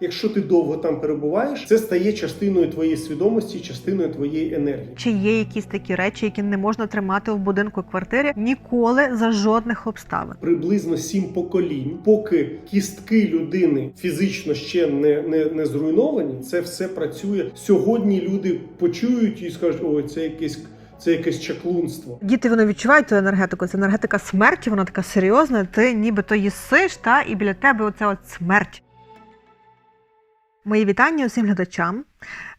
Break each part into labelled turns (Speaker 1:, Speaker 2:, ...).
Speaker 1: Якщо ти довго там перебуваєш, це стає частиною твоєї свідомості, частиною твоєї енергії.
Speaker 2: Чи є якісь такі речі, які не можна тримати в будинку і квартирі ніколи за жодних обставин?
Speaker 1: Приблизно сім поколінь, поки кістки людини фізично ще не, не, не зруйновані, це все працює. Сьогодні люди почують і скажуть: ой, це якесь це якесь чаклунство.
Speaker 2: Діти вони відчувають ту енергетику. Це енергетика смерті, вона така серйозна. Ти нібито їсиш, та і біля тебе оця от смерть. Мої вітання усім глядачам.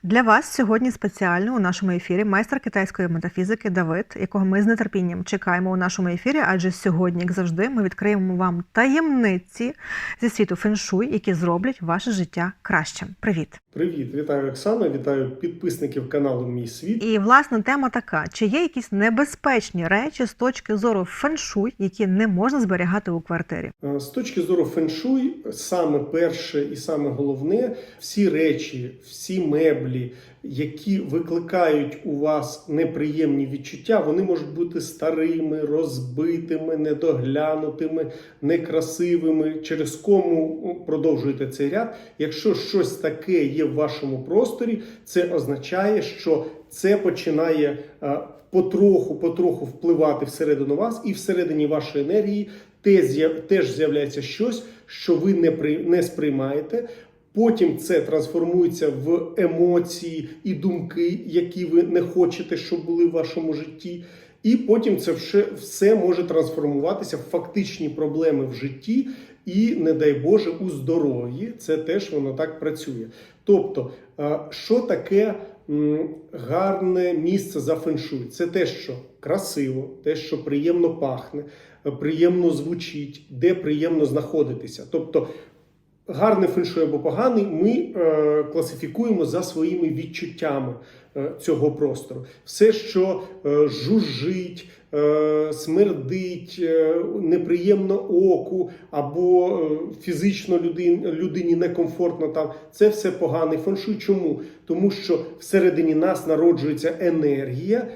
Speaker 2: Для вас сьогодні спеціально у нашому ефірі майстер китайської метафізики Давид, якого ми з нетерпінням чекаємо у нашому ефірі, адже сьогодні, як завжди, ми відкриємо вам таємниці зі світу феншуй, які зроблять ваше життя кращим. Привіт!
Speaker 1: Привіт, вітаю Оксана, вітаю підписників каналу Мій світ.
Speaker 2: І власне тема така: чи є якісь небезпечні речі з точки зору феншуй, які не можна зберігати у квартирі?
Speaker 1: Е, З точки зору феншуй, саме перше і саме головне, всі речі, всі меблі, які викликають у вас неприємні відчуття, вони можуть бути старими, розбитими, недоглянутими, некрасивими. Через кому продовжуєте цей ряд. Якщо щось таке є в вашому просторі, це означає, що це починає е, потроху, потроху впливати всередину вас і всередині вашої енергії теж з'являється щось, що ви не, при, не сприймаєте. Потім це трансформується в емоції і думки, які ви не хочете, щоб були в вашому житті. І потім це все, може трансформуватися в фактичні проблеми в житті і, не дай Боже, у здоров'ї. Це теж воно так працює. Тобто, е, що таке гарне місце за феншуй? Це те, що красиво, те, що приємно пахне, е, приємно звучить, де приємно знаходитися. Тобто, гарний феншуй або поганий, ми е, класифікуємо за своїми відчуттями е, цього простору. Все, що е, жужжить, е, смердить, е, неприємно оку, або е, фізично людині, людині некомфортно там, це все поганий феншуй. Чому? Тому що всередині нас народжується енергія,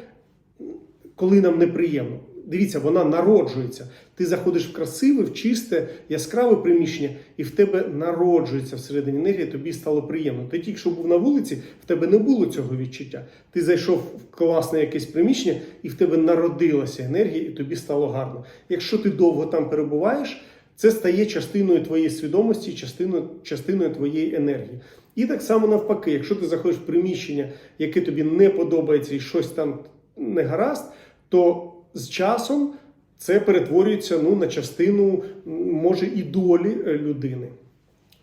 Speaker 1: коли нам неприємно. Дивіться, вона народжується. Ти заходиш в красиве, в чисте, яскраве приміщення, і в тебе народжується всередині енергія, тобі стало приємно. Ти тільки що був на вулиці, в тебе не було цього відчуття. Ти зайшов в класне якесь приміщення, і в тебе народилася енергія, і тобі стало гарно. Якщо ти довго там перебуваєш, це стає частиною твоєї свідомості, частиною, частиною твоєї енергії. І так само навпаки, якщо ти заходиш в приміщення, яке тобі не подобається і щось там не гаразд, то з часом це перетворюється ну, на частину, може, і долі е, людини.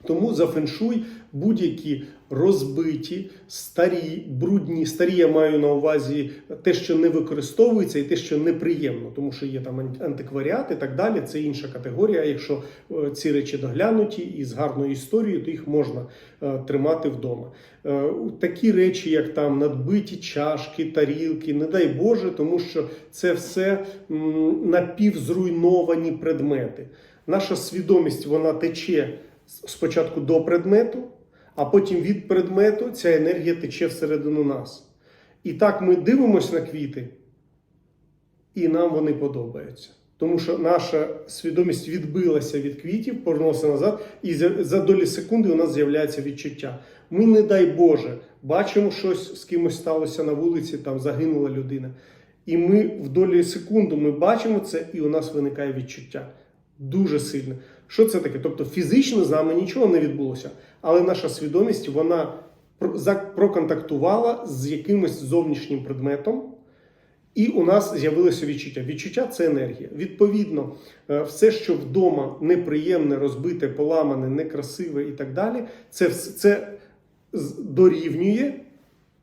Speaker 1: Тому за феншуй будь-які розбиті, старі, брудні, старі я маю на увазі те, що не використовується, і те, що неприємно, тому що є там ан- антикваріат і так далі. Це інша категорія. Якщо е, ці речі доглянуті і з гарною історією, то їх можна е, тримати вдома. Е, Такі речі, як там надбиті чашки, тарілки, не дай Боже, тому що це все напівзруйновані предмети. Наша свідомість вона тече спочатку до предмету, а потім від предмету ця енергія тече всередину нас. І так ми дивимося на квіти, і нам вони подобаються. Тому що наша свідомість відбилася від квітів, повернулася назад, і за- долі секунди у нас з'являється відчуття. Ми, не дай Боже, бачимо щось з кимось сталося на вулиці, там загинула людина. І ми в долі секунди ми бачимо це, і у нас виникає відчуття дуже сильне. Що це таке? Тобто фізично з нами нічого не відбулося, але наша свідомість вона проконтактувала з якимось зовнішнім предметом. І у нас з'явилося відчуття. Відчуття це енергія. Відповідно, е, все, що вдома неприємне, розбите, поламане, некрасиве і так далі, це, це дорівнює,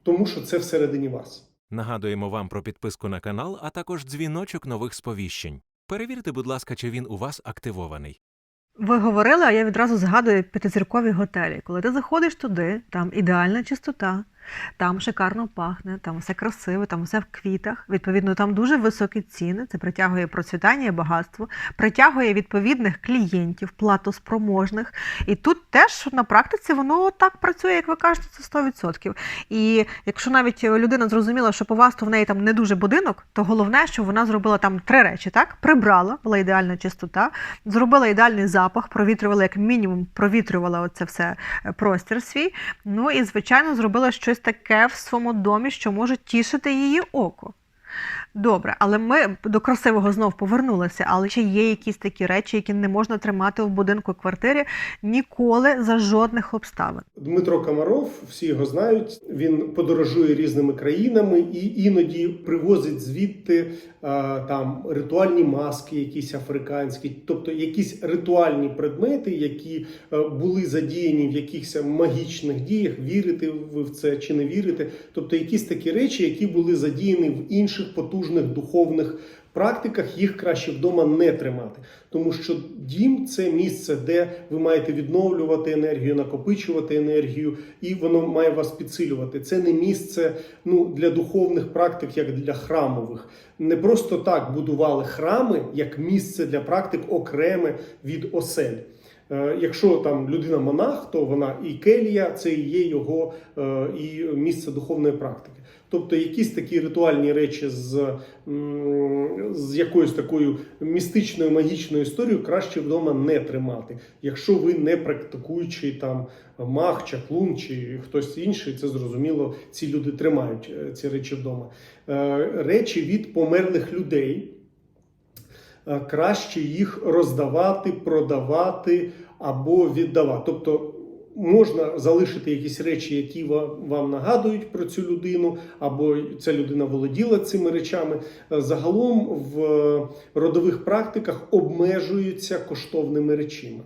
Speaker 1: тому що це всередині вас.
Speaker 3: Нагадуємо вам про підписку на канал, а також дзвіночок нових сповіщень. Перевірте, будь ласка, чи він у вас активований.
Speaker 2: Ви говорили, а я відразу згадую п'ятизіркові готелі. Коли ти заходиш туди, там ідеальна чистота, Там шикарно пахне, там все красиве, там все в квітах. Відповідно, там дуже високі ціни. Це притягує процвітання і багатство, притягує відповідних клієнтів, платоспроможних. І тут теж на практиці воно так працює, як ви кажете, це 100%. І якщо навіть людина зрозуміла, що по вас то в неї там не дуже будинок, то головне, що вона зробила там три речі: так прибрала, була ідеальна чистота, зробила ідеальний запах, провітрювала як мінімум, провітрювала оце все е, простір свій. Ну і звичайно зробила щось таке в своєму домі, що може тішити її око. Добре, але ми до красивого знов повернулися. Але ще є якісь такі речі, які не можна тримати в будинку квартирі ніколи за жодних обставин.
Speaker 1: Дмитро Комаров, всі його знають. Він подорожує різними країнами і іноді привозить звідти там ритуальні маски, якісь африканські, тобто якісь ритуальні предмети, які е, були задіяні в якихось магічних діях. Вірите ви в це чи не вірите? Тобто якісь такі речі, які були задіяні в інших потужних духовних. Практиках їх краще вдома не тримати, тому що дім це місце, де ви маєте відновлювати енергію, накопичувати енергію, і воно має вас підсилювати. Це не місце ну, для духовних практик, як для храмових. Не просто так будували храми як місце для практик окреме від осель. Е, Якщо там людина монах, то вона і келія, це і є його е, і місце духовної практики. Тобто якісь такі ритуальні речі з, з якоюсь такою містичною магічною історією краще вдома не тримати. Якщо ви не практикуючий там маг, чаклун чи хтось інший, це зрозуміло, ці люди тримають е, ці речі вдома. Е, Речі від померлих людей. Е, краще їх роздавати, продавати або віддавати. Тобто можна залишити якісь речі, які вам нагадують про цю людину, або ця людина володіла цими речами. Е, Загалом в родових практиках обмежуються коштовними речами.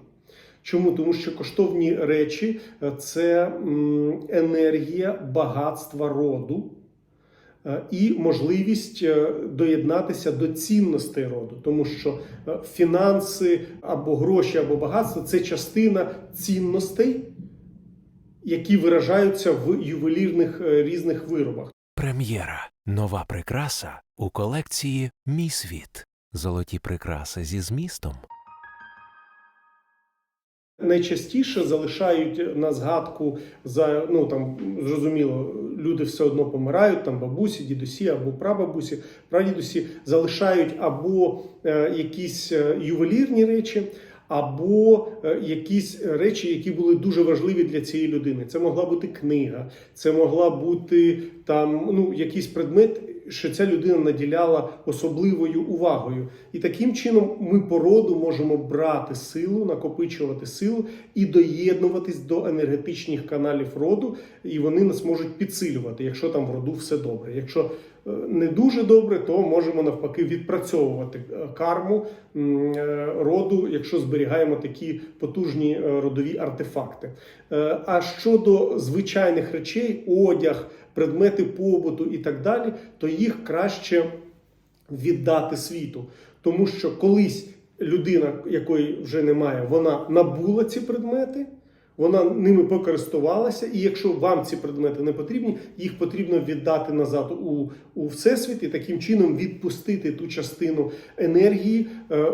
Speaker 1: Чому? Тому що коштовні речі е, це енергія багатства роду е, і можливість е, доєднатися до цінностей роду, тому що е, фінанси або гроші, або багатство це частина цінностей, які виражаються в ювелірних е, різних виробах.
Speaker 3: Прем'єра. Нова прикраса у колекції Мій світ. Золоті прикраси зі змістом.
Speaker 1: Найчастіше залишають на згадку за ну там зрозуміло, люди все одно помирають. Там бабусі, дідусі або прабабусі, прадідусі залишають або е, якісь е, ювелірні речі, або е, якісь речі, які були дуже важливі для цієї людини. Це могла бути книга, це могла бути там ну якийсь предмет. Що ця людина наділяла особливою увагою, і таким чином ми по роду можемо брати силу, накопичувати силу і доєднуватись до енергетичних каналів роду, і вони нас можуть підсилювати, якщо там в роду все добре. Якщо не дуже добре, то можемо навпаки відпрацьовувати е, карму е, роду, якщо зберігаємо такі потужні е, родові артефакти. А щодо звичайних речей, одяг, предмети побуту і так далі, то їх краще віддати світу. Тому що колись людина, якої вже немає, вона набула ці предмети, вона ними покористувалася, і якщо вам ці предмети не потрібні, їх потрібно віддати назад у, у всесвіт і таким чином відпустити ту частину енергії, е,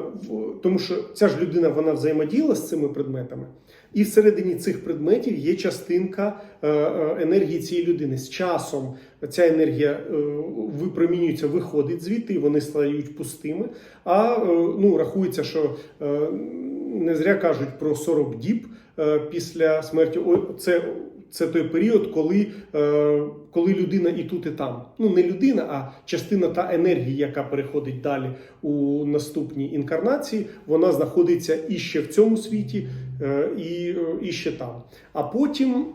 Speaker 1: тому що ця ж людина вона взаємодіяла з цими предметами. І всередині цих предметів є частинка е, е, енергії цієї людини. З часом ця енергія е, випромінюється, виходить звідти, і вони стають пустими. А ну, рахується, що не зря кажуть про 40 діб після смерті. Це, це той період, коли, е, коли людина і тут, і там. Ну, не людина, а частина та енергії, яка переходить далі у наступній інкарнації, вона знаходиться і ще в цьому світі, е, і, е, і ще там. А потім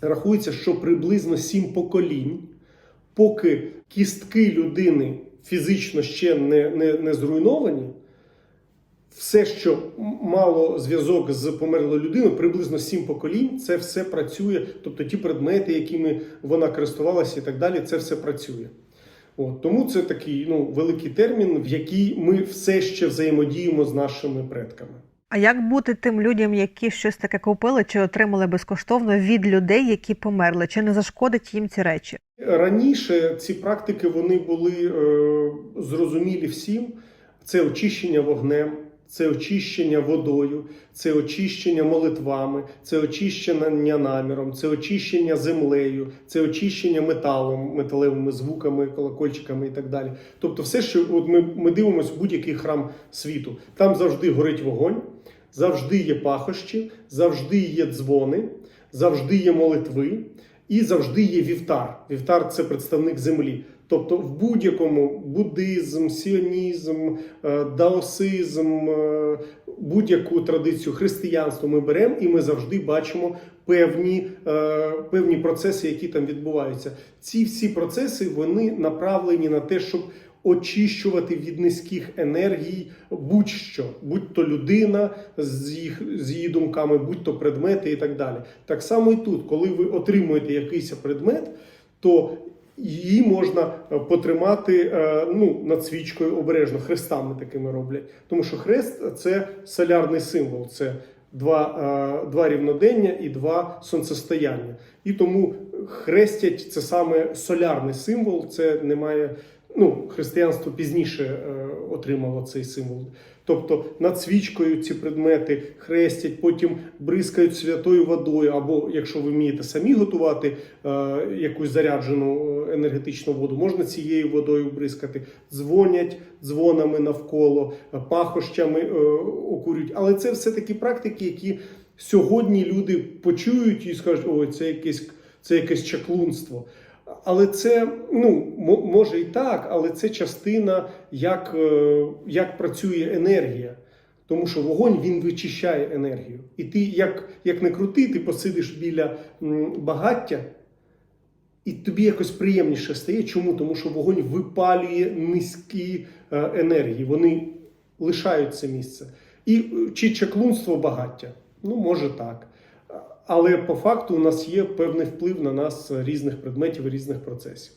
Speaker 1: рахується, що приблизно сім поколінь, поки кістки людини фізично ще не, не, не зруйновані, все, що мало зв'язок з померлою людиною, приблизно сім поколінь, це все працює. Тобто ті предмети, якими вона користувалася і так далі, це все працює. От, тому це такий ну, великий термін, в який ми все ще взаємодіємо з нашими предками.
Speaker 2: А як бути тим людям, які щось таке купили чи отримали безкоштовно від людей, які померли? Чи не зашкодить їм ці речі?
Speaker 1: Раніше ці практики вони були е, зрозумілі всім. Це очищення вогнем, це очищення водою, це очищення молитвами, це очищення наміром, це очищення землею, це очищення металом, металевими звуками, колокольчиками і так далі. Тобто, все, що от ми, ми дивимося в будь-який храм світу, там завжди горить вогонь, завжди є пахощі, завжди є дзвони, завжди є молитви. І завжди є вівтар. Вівтар це представник землі. Тобто в будь-якому буддизм, сіонізм, е, даосизм, е, будь-яку традицію християнства ми беремо і ми завжди бачимо певні, е, певні процеси, які там відбуваються. Ці всі процеси вони направлені на те, щоб очищувати від низьких енергій будь-що, будь то людина з, їх, з її думками, будь то предмети і так далі. Так само і тут, коли ви отримуєте якийсь предмет, то її можна е, потримати е, ну, над свічкою обережно, хрестами такими роблять. Тому що хрест це солярний символ. Це Два, е, два рівнодення і два сонцестояння. І тому хрестять це саме солярний символ. Це немає. Ну, християнство пізніше отримало цей символ. Тобто над свічкою ці предмети хрестять, потім бризкають святою водою, або якщо ви вмієте самі готувати е, якусь заряджену е, енергетичну воду, можна цією водою бризкати, дзвонять дзвонами навколо, е, пахощами е, окурюють. Але це все такі практики, які сьогодні люди почують і скажуть, ой, це якесь, це якесь чаклунство. Але це ну може і так, але це частина, як, е, як працює енергія. Тому що вогонь він вичищає енергію. І ти, як, як не крути, ти посидиш біля багаття, і тобі якось приємніше стає. Чому? Тому що вогонь випалює низькі е, енергії, вони лишають це місце. І е, чи чаклунство багаття? Ну, може так. Але по факту у нас є певний вплив на нас різних предметів і різних процесів.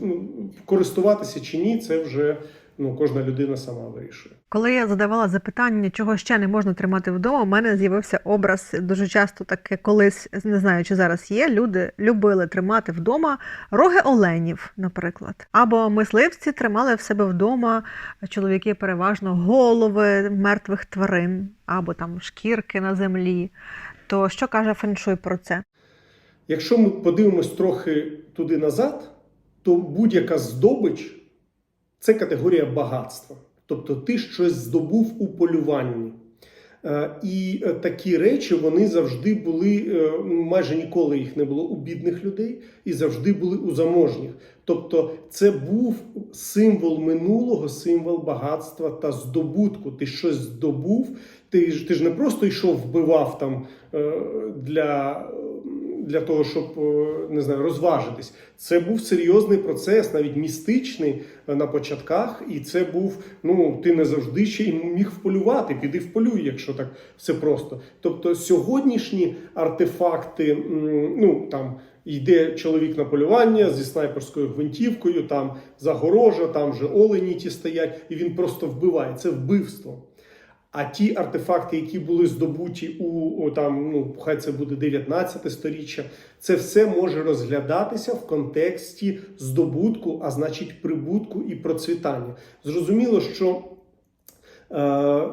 Speaker 1: Ну, Користуватися чи ні, це вже ну, кожна людина сама вирішує.
Speaker 2: Коли я задавала запитання, чого ще не можна тримати вдома, у мене з'явився образ дуже часто таке, колись не знаю, чи зараз є. Люди любили тримати вдома роги оленів, наприклад. Або мисливці тримали в себе вдома чоловіки переважно голови мертвих тварин, або там шкірки на землі. То що каже феншуй про це?
Speaker 1: Якщо ми подивимось трохи туди назад, то будь-яка здобич це категорія багатства. Тобто ти щось здобув у полюванні. Е, І е, такі речі вони завжди були, е, майже ніколи їх не було у бідних людей і завжди були у заможніх. Тобто, це був символ минулого, символ багатства та здобутку. Ти щось здобув. Ти ж ти ж не просто йшов, вбивав там е, для, для того, щоб е, не знаю, розважитись. Це був серйозний процес, навіть містичний е, на початках, і це був ну ти не завжди ще й міг вполювати. Піди вполюй, якщо так все просто. Тобто сьогоднішні артефакти, ну там. Йде чоловік на полювання зі снайперською гвинтівкою, там загорожа, там вже олені ті стоять, і він просто вбиває. Це вбивство. А ті артефакти, які були здобуті у там, ну хай це буде 19 сторіччя, це все може розглядатися в контексті здобутку, а значить прибутку і процвітання. Зрозуміло, що е,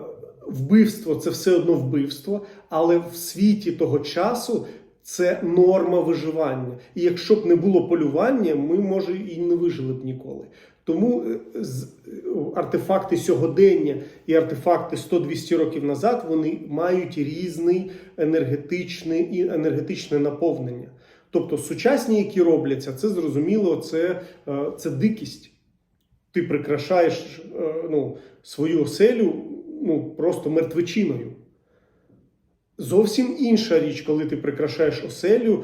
Speaker 1: вбивство це все одно вбивство, але в світі того часу. Це норма виживання. І якщо б не було полювання, ми, може, і не вижили б ніколи. Тому е, е, артефакти сьогодення і артефакти 100-200 років назад вони мають різний енергетичний і енергетичне наповнення. Тобто сучасні, які робляться, це зрозуміло, це, е, це дикість. Ти прикрашаєш ну, свою оселю ну, просто мертвечиною. Зовсім інша річ, коли ти прикрашаєш оселю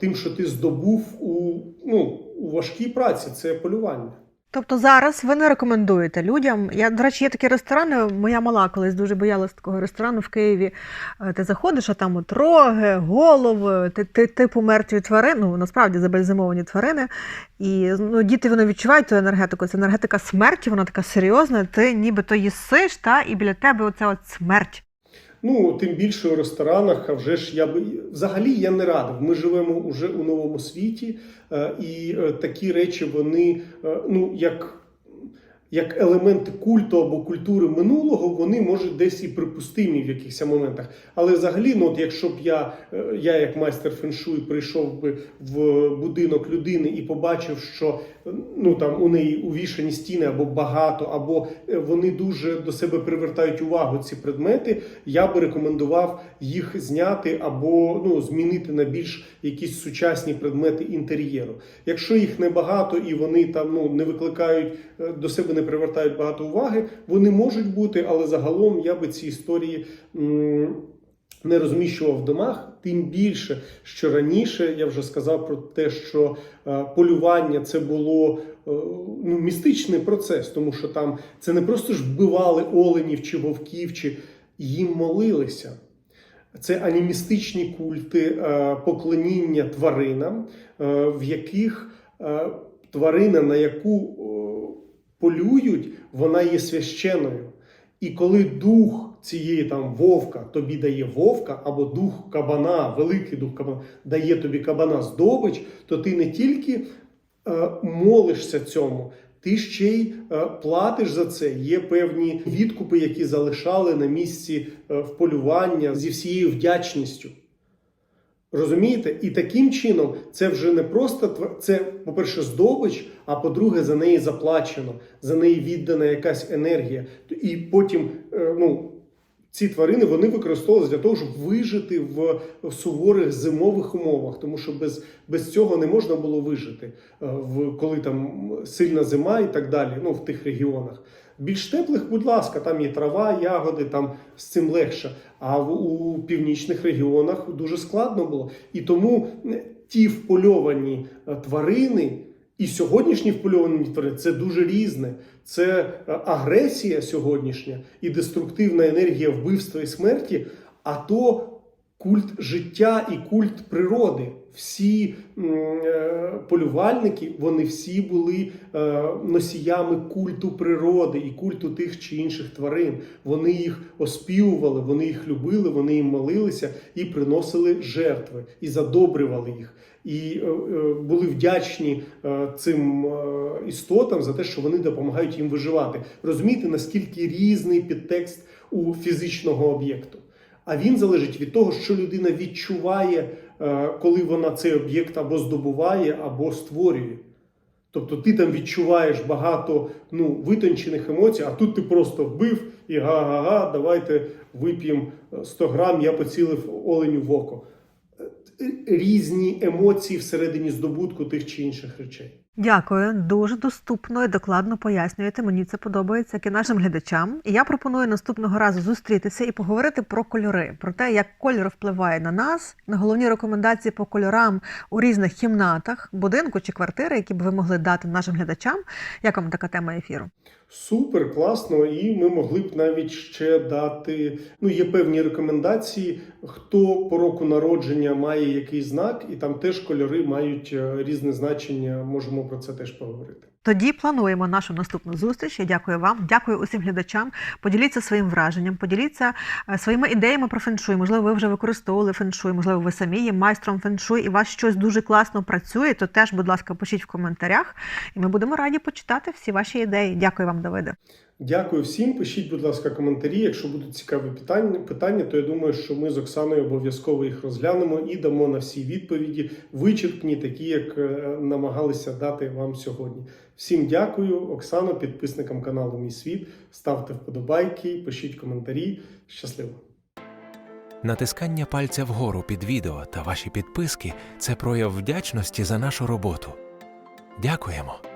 Speaker 1: тим, що ти здобув у, ну, у важкій праці, це полювання.
Speaker 2: Тобто зараз ви не рекомендуєте людям. Я, до речі, є такі ресторани. Моя мала колись дуже боялась такого ресторану в Києві. Е, Ти заходиш, а там от роги, голови, ти, ти, типу мертві тварини, ну насправді забальзамовані тварини. І ну, діти вони відчувають ту енергетику. Це енергетика смерті, вона така серйозна. Ти нібито їсиш, та, і біля тебе оця от смерть.
Speaker 1: Ну, тим більше у ресторанах, а вже ж я би взагалі я не радив. Ми живемо уже у новому світі, е, і е, такі речі вони е, ну як. Як елементи культу або культури минулого, вони можуть десь і припустимі в якихось моментах. Але взагалі, ну от якщо б я, е, я як майстер феншуй прийшов би в будинок людини і побачив, що ну там у неї увішані стіни або багато, або е, вони дуже до себе привертають увагу ці предмети, я би рекомендував їх зняти або ну змінити на більш якісь сучасні предмети інтер'єру. Якщо їх небагато і вони там ну не викликають е, до себе не привертають багато уваги, вони можуть бути, але загалом я би ці історії. Не розміщував в домах, тим більше, що раніше я вже сказав про те, що е, полювання це було е, ну, містичний процес, тому що там це не просто ж вбивали оленів чи вовків, чи їм молилися. Це анімістичні культи е, поклоніння тваринам, в яких тварина, на яку полюють, вона є священною. І коли дух цієї там вовка тобі дає вовка, або дух кабана, великий дух кабана дає тобі кабана здобич, то ти не тільки е, молишся цьому, ти ще й е, платиш за це. Є певні відкупи, які залишали на місці е, вполювання зі всією вдячністю. Розумієте? І таким чином це вже не просто це, по-перше, здобич, а по-друге, за неї заплачено, за неї віддана якась енергія. І потім, е, ну. Ці тварини вони використовувалися для того, щоб вижити в, в суворих зимових умовах, тому що без, без цього не можна було вижити, е, в, коли там сильна зима і так далі, ну в тих регіонах. Більш теплих, будь ласка, там є трава, ягоди, там з цим легше. А в, у північних регіонах дуже складно було. І тому е, ті впольовані е, тварини. І сьогоднішні впольовані тварини це дуже різне. Це е, агресія сьогоднішня і деструктивна енергія вбивства і смерті, а то культ життя і культ природи. Всі е, полювальники, вони всі були е, носіями культу природи і культу тих чи інших тварин. Вони їх оспівували, вони їх любили, вони їм молилися і приносили жертви, і задобрювали їх. І е, були вдячні цим істотам за те, що вони допомагають їм виживати. Розумієте, наскільки різний підтекст у фізичного об'єкту. А він залежить від того, що людина відчуває, е, коли вона цей об'єкт або здобуває, або створює. Тобто ти там відчуваєш багато ну, витончених емоцій, а тут ти просто вбив і га-га-га, давайте вип'ємо 100 грам, я поцілив оленю в око. Е, Різні емоції всередині здобутку тих чи інших речей.
Speaker 2: Дякую, дуже доступно і докладно пояснюєте. Мені це подобається, як і нашим глядачам. І я пропоную наступного разу зустрітися і поговорити про кольори, про те, як кольор впливає на нас, на головні рекомендації по кольорам у різних кімнатах, будинку чи квартири, які б ви могли дати нашим глядачам. Як вам така тема ефіру?
Speaker 1: Супер, класно, і ми могли б навіть ще дати. Ну, є певні рекомендації, хто по року народження має який знак, і там теж кольори мають е, різне значення. Можемо про це теж поговорити.
Speaker 2: Тоді плануємо нашу наступну зустріч. Я дякую вам, дякую усім глядачам. Поділіться своїм враженням, поділіться е, своїми ідеями про феншуй. Можливо, ви вже використовували феншуй, можливо, ви самі є майстром феншуй, і у вас щось дуже класно працює. То теж, будь ласка, пишіть в коментарях, і ми будемо раді почитати всі ваші ідеї. Дякую вам, Давиде.
Speaker 1: Дякую всім. Пишіть, будь ласка, коментарі. Якщо будуть цікаві питання, питання, то я думаю, що ми з Оксаною обов'язково їх розглянемо і дамо на всі відповіді, вичерпні, такі, як е, намагалися дати вам сьогодні. Всім дякую, Оксано, підписникам каналу Мій світ. Ставте вподобайки, пишіть коментарі. Щасливо!
Speaker 3: Натискання пальця вгору під відео та ваші підписки це прояв вдячності за нашу роботу. Дякуємо!